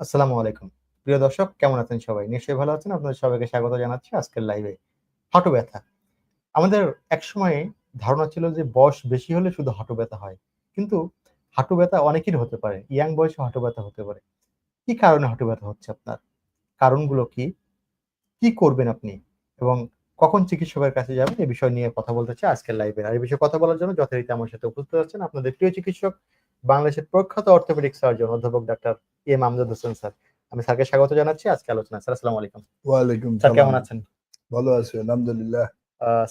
আসসালামু আলাইকুম। প্রিয় দর্শক, কেমন আছেন সবাই? নিশ্চয়ই ভালো আছেন। আপনাদের সবাইকে স্বাগত জানাচ্ছি আজকের লাইভে হাঁটু ব্যথা আমাদের একসময় ধারণা ছিল যে বয়স বেশি হলে শুধু হাঁটু ব্যথা হয়। কিন্তু হাঁটু ব্যথা অনেকেরই হতে পারে। ইয়াং বয়সে হাঁটু ব্যথা হতে পারে। কি কারণে হাঁটু ব্যথা হচ্ছে আপনার? কারণগুলো কি? কি করবেন আপনি? এবং কখন চিকিৎসকের কাছে যাবেন? এই বিষয় নিয়ে কথা বলতে চাই আজকের লাইভে আর এই বিষয়ে কথা বলার জন্য যথারীতি আমার সাথে উপস্থিত আছেন আপনাদের প্রিয় চিকিৎসক, বাংলাদেশের প্রখ্যাত অর্থোপেডিক সার্জন অধ্যাপক doctor M Amjad Hossain sir. আমি স্যারকে স্বাগত জানাচ্ছি আজকে আলোচনা। স্যার আসসালামু আলাইকুম। ওয়ালাইকুম স্যার কেমন আছেন? ভালো আছি আলহামদুলিল্লাহ।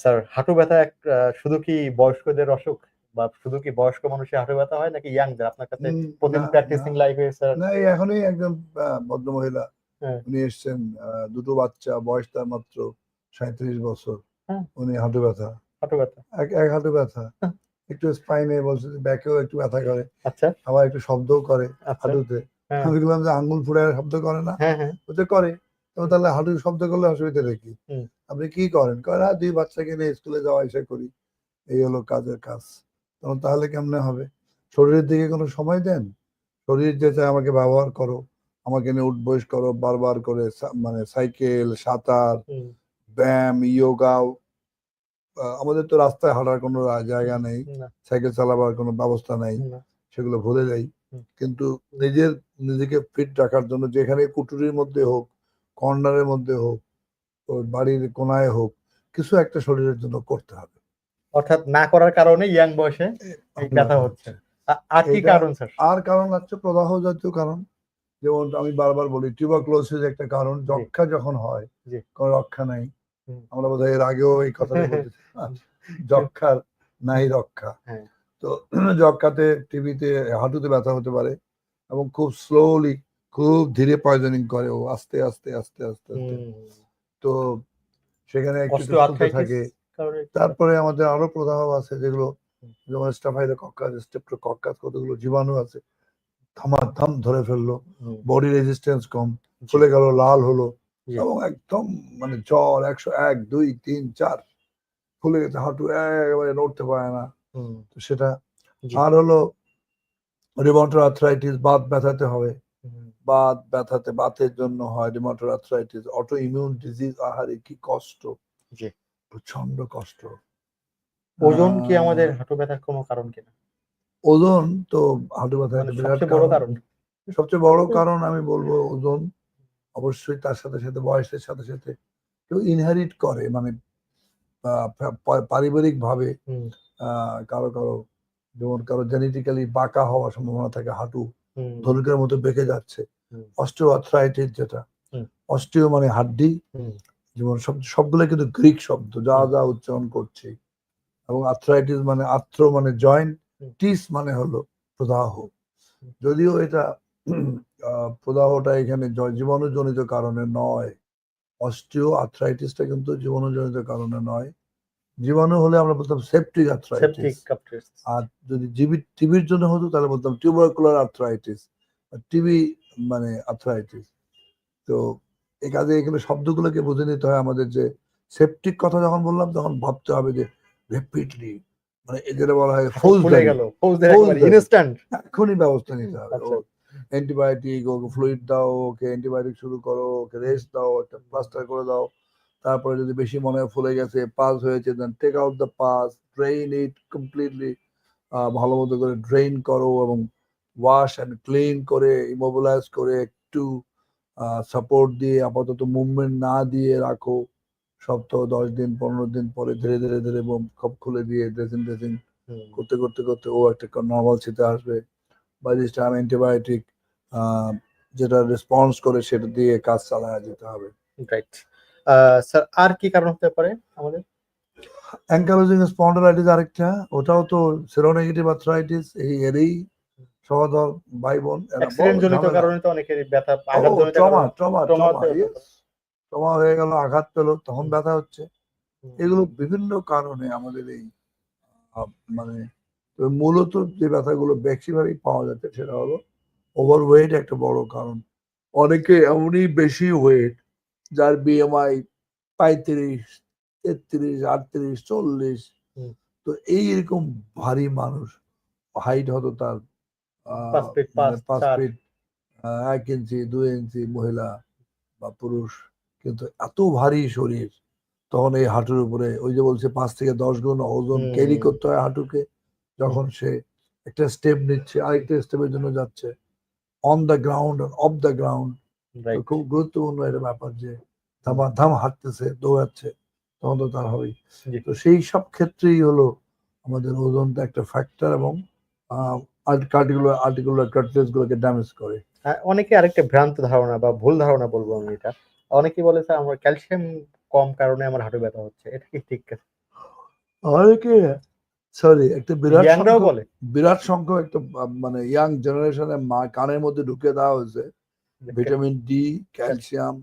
স্যার হাঁটু ব্যথা এক শুধু কি বয়স্কদের অসুখ? বা শুধু কি বয়স্ক মানুষের হাঁটু ব্যথা হয় নাকি ইয়াংদের? আপনার কাছে প্রতিদিন প্র্যাকটিসিং লাইফে স্যার? না এখনই একজন আহ, ভদ্রমহিলা। হ্যাঁ। উনি এসছেন দুটো বাচ্চা বয়স তার মাত্র সাঁত্রিশ বছর। হ্যাঁ। উনি হাঁটু ব্যথা। হাঁটু ব্যথা। এক হাঁটু ব্যথা। হ্যাঁ। একটু স্পাইনে বলছে ব্যাকেও একটু ব্যথা করে। আচ্ছা। আবার একটু শব্দও করে আচ্ছা। হাঁটুতে। আমি দেখলাম যে আঙ্গুল ফুড়ে শব্দ করে না। হ্যাঁ হ্যাঁ। ওতে করে। তো তাহলে হাঁটু শব্দ করলে অসুবিধা দেখি আপনি কি করেন? করেন "হ্যাঁ, দুই বাচ্চাকে নিয়ে স্কুলে যাওয়া এসে করি। এই হলো কাজের কাজ। তখন তাহলে কেমনে হবে? শরীরের দিকে কোনো সময় দেন? শরীর যে চায় আমাকে ব্যবহার করো। আমাকে নিয়ে উঠ বয়স করো বারবার করে মানে সাইকেল সাঁতার ব্যায়াম ইয়োগা আমাদের তো রাস্তায় হাঁটার কোনো জায়গা নেই। সাইকেল চালাবার কোনো ব্যবস্থা নেই। সেগুলো ভুলে যাই। কিন্তু নিজের নিজেকে ফিট রাখার জন্য যেখানে কুটুরির মধ্যে হোক কর্নারের মধ্যে হোক বাড়ির কোনায় হোক কিছু একটা শরীরের জন্য করতে হবে। অর্থাৎ না করার কারণে ইয়াং বয়সে এই হচ্ছে। আর কি কারণ স্যার? আর কারণ হচ্ছে প্রদাহ জাতীয় কারণ। যেমন আমি বারবার বলি টিউবারক্লোসিস একটা কারণ যক্ষা যখন হয় কোনো রক্ষা নাই। আমরা বোধহয় এর আগেও এই কথাটা বলতেছি না? যক্ষার নাই রক্ষা। হ্যাঁ। তো যক্ষাতে টিভিতে হাঁটুতে ব্যথা হতে পারে এবং খুব স্লোলি খুব ধীরে পয়জনিং করে ও আস্তে আস্তে আস্তে আস্তে আস্তে। তো সেখানে একটু থাকে। তারপরে আমাদের আরও প্রদাহ আছে যেগুলো যেমন হুম। যেমন স্টাফাইলোকক্কাস স্টেপ্টোকক্কাস কতগুলো জীবাণু আছে থামাধাম ধরে ফেলল। বডি রেজিস্ট্যান্স কম চলে গেল লাল হলো এবং একদম মানে জ্বর একশো এক দুই তিন চার ফুলে গেছে হাঁটু একেবারে নড়তে পারে না। সেটা আর হলো রিমোটার আর্থ্রাইটিস বাত ব্যথাতে হবে। বাত ব্যথাতে বাতের জন্য হয় rheumatoid arthritis autoimmune disease আহারে কি কষ্ট। প্রচণ্ড কষ্ট। ওজন কি আমাদের হাঁটু ব্যথার কোনো কারণ কিনা? ওজন তো হাঁটু ব্যথা মানে বিরাট সবচেয়ে বড় কারণ। সবচেয়ে বড় কারণ আমি বলব ওজন। অবশ্যই তার সাথে সাথে বয়সের সাথে সাথে কেউ ইনহেরিট করে মানে পারিবারিক ভাবে কারও কারও যেমন কারও জেনেটিক্যালি বাঁকা হওয়ার সম্ভাবনা থাকে হাঁটু ধনুকের মতো বেঁকে যাচ্ছে। হুম। অস্টিও আর্থ্রাইটিস যেটা হুম। অস্টিও মানে হাড্ডি। যেমন সব সবগুলো কিন্তু গ্রিক শব্দ যা যা উচ্চারণ করছি। এবং আর্থ্রাইটিস মানে আর্থ্র মানে জয়েন্ট টিস মানে হলো প্রদাহ। যদিও এটা প্রদাহটা এখানে জীবাণুজনিত কারণে নয়। অস্টিও আর্থ্রাইটিসটা কিন্তু জীবাণুজনিত কারণে নয়। জীবাণু হলে আমরা বলতাম সেপটিক আর্থ্রাইটিস আর যদি টিবির জন্য হতো তাহলে বলতাম টিউবারকুলার আর্থ্রাইটিস টিবি মানে আর্থ্রাইটিস তো এই কাজে এগুলো শব্দগুলোকে বুঝে নিতে হয় আমাদের যে সেপটিক কথা যখন বললাম তখন ভাবতে হবে যে রেপিডলি মানে এদের বলা হয় ফৌজদারি। ইনস্ট্যান্ট এখনই ব্যবস্থা নিতে হবে। আচ্ছা। অ্যান্টিবায়োটিক ওকে ফ্লুইড দাও ওকে অ্যান্টিবায়োটিক শুরু করো ওকে রেস্ট দাও একটা প্লাস্টার করে দাও। তারপরে যদি বেশি মনে হয় ফুলে গেছে পাস হয়েছে then take out the pus drain it completely ভালো মতো করে ড্রেইন করো এবং ওয়াশ অ্যান্ড ক্লিন করে ইমোবিলাইজ করে একটু সাপোর্ট দিয়ে আপাতত মুভমেন্ট না দিয়ে রাখো। সপ্তাহ দশ দিন পনেরো দিন পরে ধীরে ধীরে ধীরে সব খুলে দিয়ে ড্রেসিং ড্রেসিং করতে করতে করতে ও একটা নর্মাল শীতে আসবে। বা দিস টাইম অ্যান্টিবায়োটিক যেটা রেসপন্স করে সেটা দিয়ে কাজ চালায় যেতে হবে। রাইট স্যার আর কি কারণ হতে পারে আমাদের? অ্যাঙ্কালোজিং স্পন্ডলাইটিস আরেকটা ওটাও তো সেরোনেগেটিভ আর্থ্রাইটিস এই এরই সমাদর ভাই বোন জনিত কারণে তো অনেকের ব্যথা ট্রমা ট্রমা ট্রমা হয়ে গেল আঘাত পেল তখন ব্যথা হচ্ছে। এগুলো বিভিন্ন কারণে আমাদের এই মানে তো মূলত যে ব্যথাগুলো বেশিরভাগই পাওয়া যাচ্ছে সেটা হলো ওভারওয়েট একটা বড় কারণ। অনেকে এমনই বেশি ওয়েট যার বিএমআই পঁয়ত্রিশ তেত্রিশ আটত্রিশ চল্লিশ। তো এইরকম ভারী মানুষ হাইট হতো তার পাঁচ ফিট মানে এক ইঞ্চি দুই ইঞ্চি মহিলা বা পুরুষ। কিন্তু এত ভারী শরীর তখন এই হাঁটুর উপরে ওই যে বলছে পাঁচ থেকে দশ গুণ ওজন ক্যারি করতে হয় হাঁটুকে যখন সে একটা স্টেপ নিচ্ছে আরেকটা স্টেপের জন্য যাচ্ছে। On the ground off the ground খুব গুরুত্বপূর্ণ এটা ব্যাপার যে ধাম হাঁটতেছে দৌড়াচ্ছে তখন তো তার হবেই। তো সেই সব ক্ষেত্রেই হলো আমাদের ওজনটা একটা ফ্যাক্টর এবং আর্টিকুলার আর্টিকুলার কার্টেজ গুলোকে ড্যামেজ করে। হ্যাঁ, অনেকে আরেকটা ভ্রান্ত ধারণা বা ভুল ধারণা বলব আমি এটা। অনেকে বলে স্যার আমার ক্যালসিয়াম কম কারণে আমার হাঁটু ব্যথা হচ্ছে। এটা কি ঠিক? অনেকে সরি একটা বিরাট বলে। বিরাট সংখ্যক একটা মানে ইয়াং জেনারেশনে মা কানের মধ্যে ঢুকে দেওয়া হয়েছে। ভিটামিন ডি ক্যালসিয়াম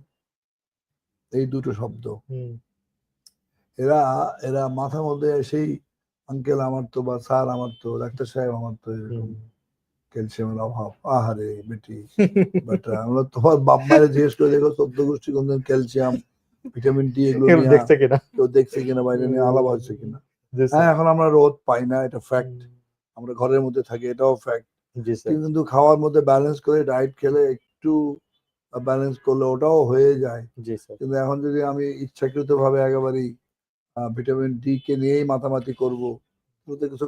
এই দুটো শব্দ। হুম, এরা এরা মাথার মধ্যে সেই আঙ্কেল আমার তো বা স্যার আমার তো ডাক্তার সাহেব আমার তো এরকম ক্যালসিয়ামের অভাব। আহারে বেটি বেটা আমরা তোমার বাপ মায়ের জিজ্ঞেস করে দেখো চোদ্দ গোষ্ঠী কোন ক্যালসিয়াম ভিটামিন ডি এগুলো দেখছে কিনা? কেউ দেখছে কিনা বাইরে নিয়ে আলাপ হচ্ছে কিনা? হ্যাঁ এখন আমরা রোদ পাই না এটা ফ্যাক্ট আমরা ঘরের মধ্যে থাকি এটাও ফ্যাক্ট কিন্তু খাওয়ার মধ্যে ব্যালেন্স করে ডায়েট খেলে একটু ব্যালেন্স করলে ওটাও হয়ে যায়। জি স্যার কিন্তু এখন যদি আমি ইচ্ছাকৃত ভাবে একেবারেই ভিটামিন ডি কে নিয়েই মাতামাতি করব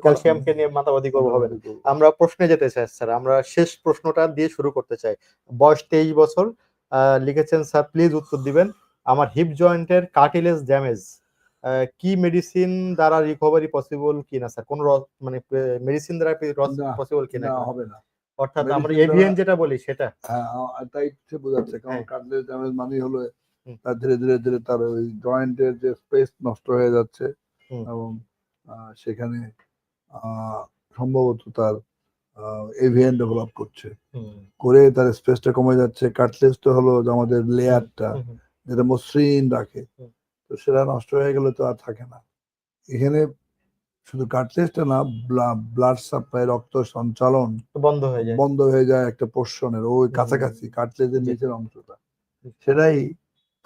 ক্যালসিয়ামকে নিয়ে মাতামাতি করব হবে। আমরা প্রশ্নে যেতে চাই স্যার আমরা শেষ প্রশ্নটা দিয়ে শুরু করতে চাই। বয়স তেইশ বছর লিখেছেন স্যার প্লিজ উত্তর দিবেন। আমার হিপ জয়েন্টের কার্টিলেজ ড্যামেজ কি মেডিসিন দ্বারা রিকভারি পসিবল কিনা স্যার কোন মানে মেডিসিন দ্বারা পসিবল কিনা হবে না। অর্থাৎ আমরা এভিএন যেটা বলি সেটা। হ্যাঁ তাই সে বোঝাচ্ছে কারণ হ্যাঁ। ড্যামেজ মানে হলো তার ধীরে ধীরে ধীরে তার ওই জয়েন্টের যে স্পেস নষ্ট হয়ে যাচ্ছে এবং সেখানে সম্ভবত তার এভিএন ডেভেলপ করছে। করে তার স্পেসটা কমে যাচ্ছে কাটলেসটা হলো যে আমাদের লেয়ারটা যেটা মসৃণ রাখে। তো সেটা নষ্ট হয়ে গেলে তো আর থাকে না। এখানে শুধু কাটলেসটা না ব্লাড সাপ্লাই রক্ত সঞ্চালন বন্ধ হয়ে যায়। বন্ধ হয়ে যায় একটা পোর্শনের ওই কাছাকাছি কাটলেজের জি। নিচের অংশটা। সেটাই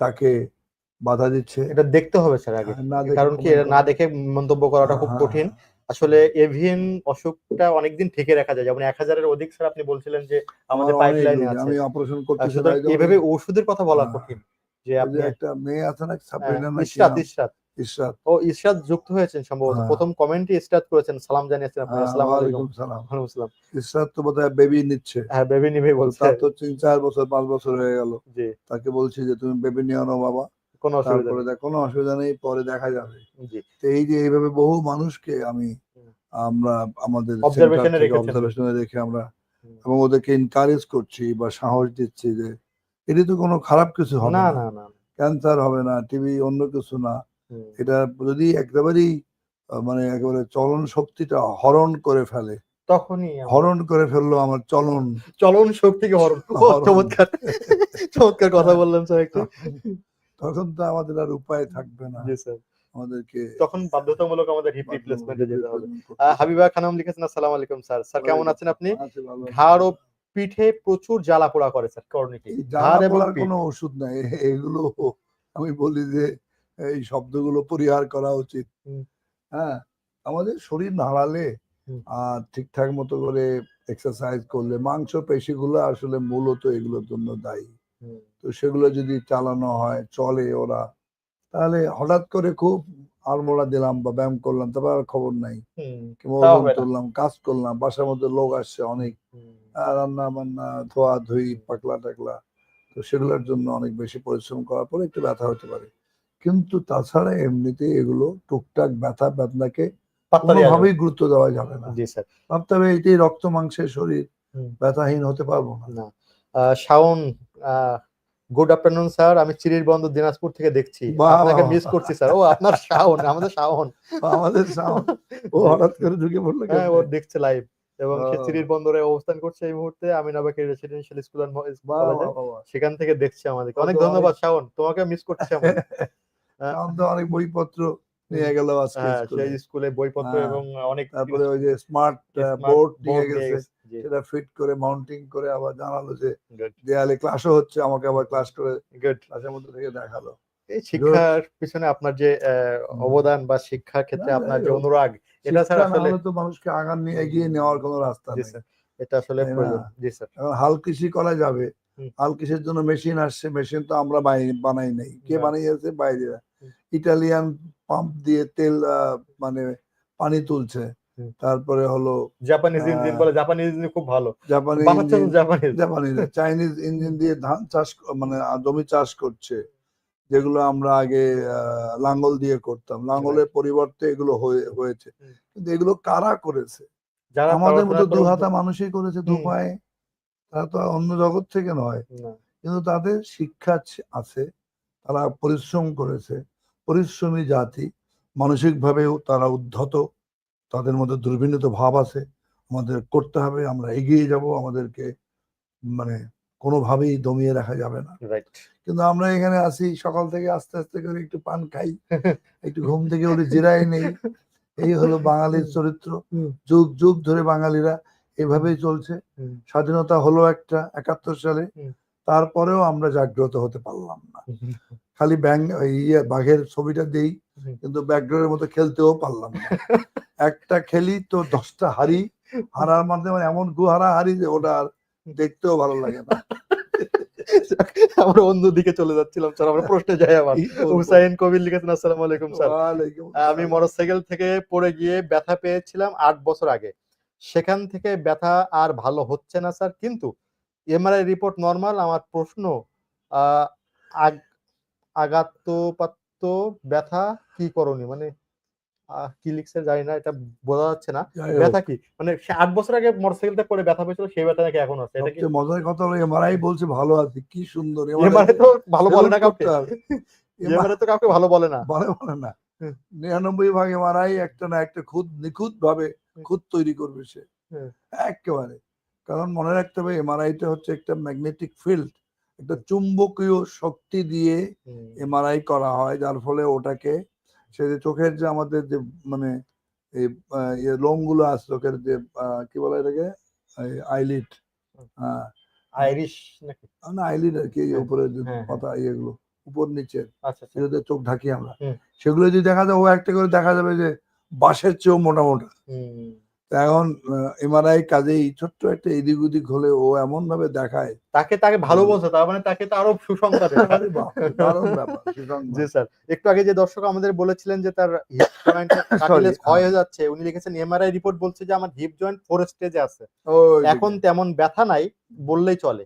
তাকে বাধা দিচ্ছে। এটা দেখতে হবে স্যার আগে। দেখে কারণ কি এটা না দেখে মন্তব্য করাটা খুব হ্যাঁ, কঠিন। আসলে এভিএন অসুখটা অনেকদিন থেকে রাখা যায়। যেমন এক হাজারের অধিক স্যার আপনি বলছিলেন যে আমাদের পাইপলাইনে আছে। আমি অপারেশন সুতরাং এভাবে ওষুধের কথা বলা হ্যাঁ। কঠিন যে আপনি একটা মেয়ে আছে না সাবরিনা হ্যাঁ, না ইশরাত ও ইশরাত যুক্ত হয়েছেন সম্ভবত। হ্যাঁ। প্রথম কমেন্টই ইশরাত করেছেন সালাম জানিয়েছেন আপনি হ্যাঁ, আসসালামু আলাইকুম। সালাম। ওয়ালাইকুম ইশরাত তো বোধহয় বেবি নিচ্ছে। হ্যাঁ বেবি নিবে বলছে। তার তো তিন চার বছর পাঁচ বছর হয়ে গেল। জি। তাকে বলছি যে তুমি বেবি নিয়ে আনো বাবা। কোনো অসুবিধা কোনো অসুবিধা নেই পরে দেখা যাবে। জি। তো এই যে এইভাবে বহু মানুষকে আমি আমরা আমাদের অবজারভেশনে রেখে আমরা এবং ওদেরকে এনকারেজ করছি বা সাহস দিচ্ছি যে এটি তো কোনো খারাপ কিছু হবে না না। না না। ক্যান্সার হবে না টিবি অন্য কিছু না। এটা যদি একেবারেই মানে একেবারে চলন শক্তিটা হরণ করে ফেলে। তখনই হরণ করে ফেলল আমার চলন। চলন শক্তিকে হরণ চমৎকার। চমৎকার কথা বললেন স্যার একটু। তখন তো আমাদের আর উপায় থাকবে না। স্যার। আমাদেরকে তখন বাধ্যতামূলক আমাদের হিপ রিপ্লেসমেন্টে যেতে হবে। হাবিবা খানম লিখেছেন আসসালামু আলাইকুম স্যার। স্যার কেমন আছেন আপনি? ঘাড় ও পিঠে প্রচুর জ্বালা পোড়া করে স্যার করণে কি এই ঘাড় এবং কোনো ওষুধ নাই। এগুলো আমি বলি যে এই শব্দগুলো পরিহার করা উচিত। হ্যাঁ আমাদের শরীর নাড়ালে আর ঠিকঠাক মতো করে এক্সারসাইজ করলে মাংস পেশিগুলো আসলে মূলত এগুলোর জন্য দায়ী। তো সেগুলো যদি চালানো হয় চলে ওরা তাহলে হঠাৎ করে খুব আলমোড়া দিলাম বা ব্যায়াম করলাম তারপর আর খবর নাই। তুললাম কাজ করলাম বাসার মধ্যে লোক আসছে অনেক। রান্না বান্না ধোয়া ধুই পাকলা টাকলা তো সেগুলোর জন্য অনেক বেশি পরিশ্রম করার পরে একটু ব্যথা হতে পারে। কিন্তু তাছাড়া এমনিতে এগুলো টুকটাক ব্যথা বেদনাকে কোনোভাবেই গুরুত্ব দেওয়া যাবে না। না। জি স্যার। ভাবতে হবে এটাই রক্ত মাংসের শরীর ব্যথাহীন হতে পারব না। Shaon good afternoon sir. আমি চিরির বন্ধ দিনাজপুর থেকে দেখছি। আপনাকে মিস করছি স্যার। ও আপনার শাওন আমাদের শাওন। আমাদের শাওন। ও হঠাৎ করে ঢুকে পড়ল হ্যাঁ ও দেখছে লাইভ এবং সে চিরির বন্দরে অবস্থান করছে এই মুহূর্তে। আমি আমিনাবাকে রেসিডেন্সিয়াল স্কুল। সেখান থেকে দেখছে আমাদেরকে। অনেক ধন্যবাদ শাওন। তোমাকে মিস করছি আমরা। তো অনেক বইপত্র নিয়ে গেল আজকে হ্যাঁ সেই স্কুলে বইপত্র হ্যাঁ, এবং অনেক তারপরে ওই যে স্মার্ট বোর্ড নিয়ে গেছে। সেটা ফিট করে মাউন্টিং করে আবার জানালো যে দেয়ালে ক্লাসও হচ্ছে আমাকে আবার ক্লাস করে. ক্লাসের মধ্যে থেকে দেখাল। এই শিক্ষার পিছনে আপনার যে অবদান বা শিক্ষার ক্ষেত্রে আপনার যে অনুরাগ এটা ছাড়া আসলে তো মানুষকে আগান নিয়ে এগিয়ে নেওয়ার কোনো রাস্তা নেই। এটা আসলে জি স্যার। হাল কৃষি করা যাবে হাল কৃষির জন্য মেশিন আসছে? মেশিন তো আমরা বানাই- বানাই নাই। কে। বানিয়েছে? বাইরেরা। ইটালিয়ান পাম্প দিয়ে তেল মানে পানি তুলছে। তারপরে হলো জাপানিজ ইঞ্জিন বলে জাপানিজ ইঞ্জিন খুব ভালো। জাপানিজ জাপানি চাইনিজ ইঞ্জিন দিয়ে ধান চাষ মানে জমি চাষ করছে। যেগুলো আমরা আগে আহ, লাঙ্গল দিয়ে করতাম। লাঙ্গলের পরিবর্তে এগুলো হয়ে- হয়েছে। কিন্তু এগুলো কারা করেছে? যারা আমাদের মতো পড়াশোনা দু হাতা মানুষই করেছে দু পায়ে তারা তো অন্য জগৎ থেকে নয়। কিন্তু তাদের শিক্ষা আছে তারা পরিশ্রম করেছে। পরিশ্রমী জাতি মানসিকভাবেও তারা উদ্ধত। তাদের মধ্যে দুর্বিনীত ভাব আছে। আমাদের করতে হবে আমরা এগিয়ে যাব আমাদেরকে মানে কোনোভাবেই দমিয়ে রাখা যাবে না। কিন্তু আমরা এখানে আসি সকাল থেকে আস্তে আস্তে করে একটু পান খাই একটু ঘুম থেকে উঠে জিরাই নেই। এই হলো বাঙালির চরিত্র। যুগ যুগ ধরে বাঙালিরা এভাবেই চলছে। স্বাধীনতা হলো একটা একাত্তর সালে। তারপরেও আমরা জাগ্রত হতে পারলাম না। খালি ব্যাং ইয়ে বাঘের ছবিটা দেই। কিন্তু ব্যাকডোরের মতো খেলতেও পারলাম না। একটা খেলি তো দশটা হারি হারার মাধ্যমে এমন গুহারা হারি যে ওটা আর দেখতেও ভালো লাগে না। আমরা অন্য দিকে চলে যাচ্ছিলাম স্যার। আমরা প্রশ্নে যাই আবার। হুসাইন কবির লিখেছেন আসসালামু আলাইকুম স্যার। আমি। মোটরসাইকেল থেকে পড়ে গিয়ে ব্যথা পেয়েছিলাম আট বছর আগে। সেখান থেকে ব্যথা আর ভালো হচ্ছে না স্যার। কিন্তু এমআরআই রিপোর্ট নর্মাল আমার প্রশ্ন আঘাতপ্রাপ্ত ব্যথা কি করণীয়? মানে কি লিখছে জানি না এটা বোঝা যাচ্ছে না। ব্যথা কি? মানে আট বছর আগে মোটরসাইকেলটা পড়ে ব্যথা পেয়েছিল সেই ব্যথা নাকি এখন আছে? এটা কি মজার কথা হলো এমআরআই বলছে ভালো আছে কি সুন্দর। এমআরআই তো ভালো বলে না কাউকে। এমআরআই তো কাউকে ভালো বলে না। বলে বলে না। নিরানব্বই ভাগ এমআরআই একটা না একটা খুদ নিখুঁত ভাবে। খুদ তৈরি করবে সে। হুম। একেবারে। কারণ মনে রাখতে হবে এমআরআইটা হচ্ছে একটা ম্যাগনেটিক ফিল্ড একটা চুম্বকীয় শক্তি দিয়ে এমআরআই করা হয় যার ফলে ওটাকে সে যে চোখের যে আমাদের যে মানে এই আহ, ইয়ে লোমগুলো আছে চোখের যে কি বলে এটাকে? আইলিট হ্যাঁ আইরিশ নাকি? না আইলিড আর কি হ্যাঁ, উপরে যে হ্যাঁ, পাতা ইয়েগুলো উপর নিচে আচ্ছা আচ্ছা। চোখ ঢাকি আমরা। সেগুলো যদি দেখা যায় ও একটা করে দেখা যাবে যে বাঁশের চেয়েও মোটা মোটা হুম। তা এখন এমআরআই কাজেই ছোট্ট একটা এদিক ওদিক হলে ও এমন ভাবে দেখায়। তাকে তাকে ভালো। বলছে তার মানে তাকে তো আরও সুসংবাদ। জি স্যার একটু আগে যে দর্শক আমাদের বলেছিলেন যে তার হিপ জয়েন্ট ক্ষয় হয়ে। যাচ্ছে উনি লিখেছেন এমআরআই রিপোর্ট বলছে যে আমার হিপ জয়েন্ট ফোর স্টেজে আছে। এখন তেমন ব্যথা নাই বললেই চলে।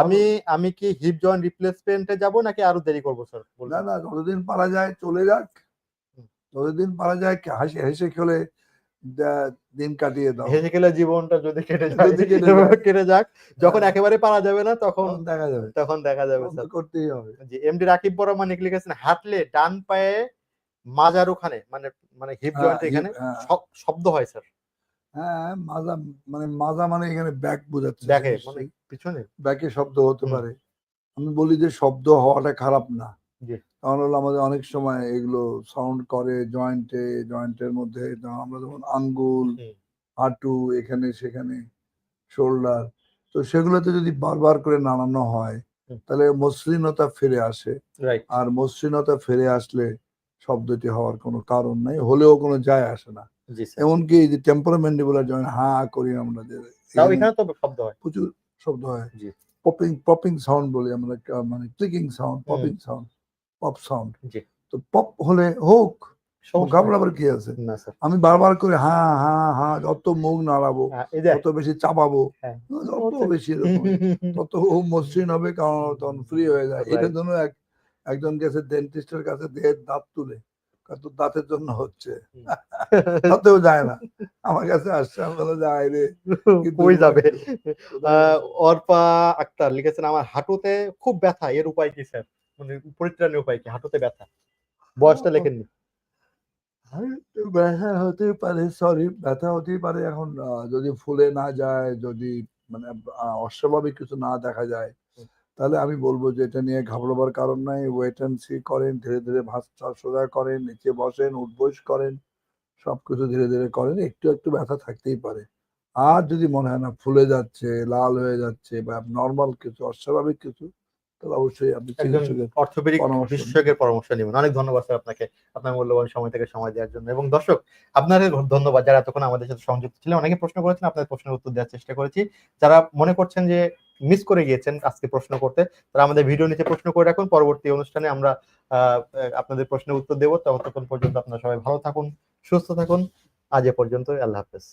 আমি আমি কি হিপ জয়েন্ট রিপ্লেসমেন্টে যাব নাকি আরও দেরি করব স্যার? না না যতদিন পারা যায় চলে যাক। যতদিন পারা যায় হাসি হেসে খেলে দিন কাটিয়ে দাও। হেসে খেলে জীবনটা যদি কেটে যায় কেটে যাক যখন হ্যাঁ। একেবারে পারা যাবে না তখন দেখা যাবে। তখন দেখা যাবে স্যার। করতেই হবে। জি এমডি রাকিব বড় মানিক লিখেছেন হাঁটলে ডান পায়ে মাজার ওখানে মানে মানে হিপ হ্যাঁ, জয়েন্ট এখানে হ্যাঁ। শব্দ হয় স্যার। হ্যাঁ মাজা মানে মাজা মানে এখানে ব্যাক বোঝাচ্ছে দেখে মানে পিছনে। ব্যাকে শব্দ হতে। পারে। আমি বলি যে শব্দ হওয়াটা খারাপ না। কারণ হলো আমাদের অনেক সময় এগুলো সাউন্ড করে জয়েন্টে জয়েন্টের মধ্যে আমরা যেমন আঙ্গুল হাঁটু এখানে সেখানে শোল্ডার তো সেগুলোতে যদি বারবার করে নাড়ানো হয় তাহলে মসৃণতা ফিরে আসে। আর মসৃণতা ফিরে আসলে শব্দটি হওয়ার কোনো কারণ নাই হলেও কোনো যায় আসে না। এমনকি এই যে টেম্পারমেন্ডিবুলার জয়েন্ট হা করি আমরা যে হয়। প্রচুর শব্দ হয়। পপিং পপিং সাউন্ড বলি আমরা মানে clicking sound popping sound pop sound তো পপ হলে হোক ঘাবড়াবার কি আছে? আমি বারবার করে হা হা হা যত মুখ নাড়াবো হ্যাঁ, তত বেশি চাপাবো হ্যাঁ। যত বেশি তত ও মসৃণ হবে কারণ তখন ফ্রি হয়ে যায়। এটার জন্য এক একজন গেছে ডেন্টিস্টের কাছে দেহের দাঁত তুলে। তোর দাঁতের জন্য হচ্ছে। তাতেও যায় না। আমার কাছে আসছে আমি বলে যায় রে কই যাবে? অর্পা আক্তার লিখেছেন আমার হাঁটুতে খুব ব্যথা এর উপায় কি স্যার? মানে পরিত্রাণের উপায় কি? হাঁটুতে ব্যথা। বয়সটা লেখেননি। ব্যথা হতে পারে সরি ব্যথা হতেই পারে। এখন যদি ফুলে না যায় যদি মানে অস্বাভাবিক কিছু না দেখা যায় তাহলে আমি বলব যে এটা নিয়ে ঘাবড়াবার কারণ নাই। ওয়েট অ্যান্ড সি করেন ধীরে ধীরে ভাঁজটা সোজা করেন নিচে বসেন উঠবোস করেন সবকিছু ধীরে ধীরে করেন। একটু একটু ব্যথা থাকতেই পারে। আর যদি মনে হয় না ফুলে যাচ্ছে লাল হয়ে যাচ্ছে বা নর্মাল কিছু অস্বাভাবিক কিছু তাহলে অবশ্যই আপনি অর্থোপেডিক পরামর্শ বিশেষজ্ঞের পরামর্শ নেবেন। অনেক ধন্যবাদ স্যার আপনাকে আপনার মূল্যবান সময় থেকে সময় দেওয়ার জন্য। এবং দর্শক আপনাদের ধন্যবাদ। যারা এতক্ষণ আমাদের সাথে সংযুক্ত ছিলেন অনেকে প্রশ্ন করেছেন আপনাদের প্রশ্নের উত্তর দেওয়ার চেষ্টা করেছি। যারা মনে করছেন যে মিস করে গিয়েছেন আজকে প্রশ্ন করতে তারা আমাদের ভিডিও নিচে প্রশ্ন করে রাখুন। পরবর্তী অনুষ্ঠানে আমরা আহ, আপনাদের প্রশ্নের উত্তর দেবো। ততক্ষণ পর্যন্ত আপনারা সবাই ভালো থাকুন সুস্থ থাকুন। আজ এ পর্যন্ত আল্লাহ হাফেজ।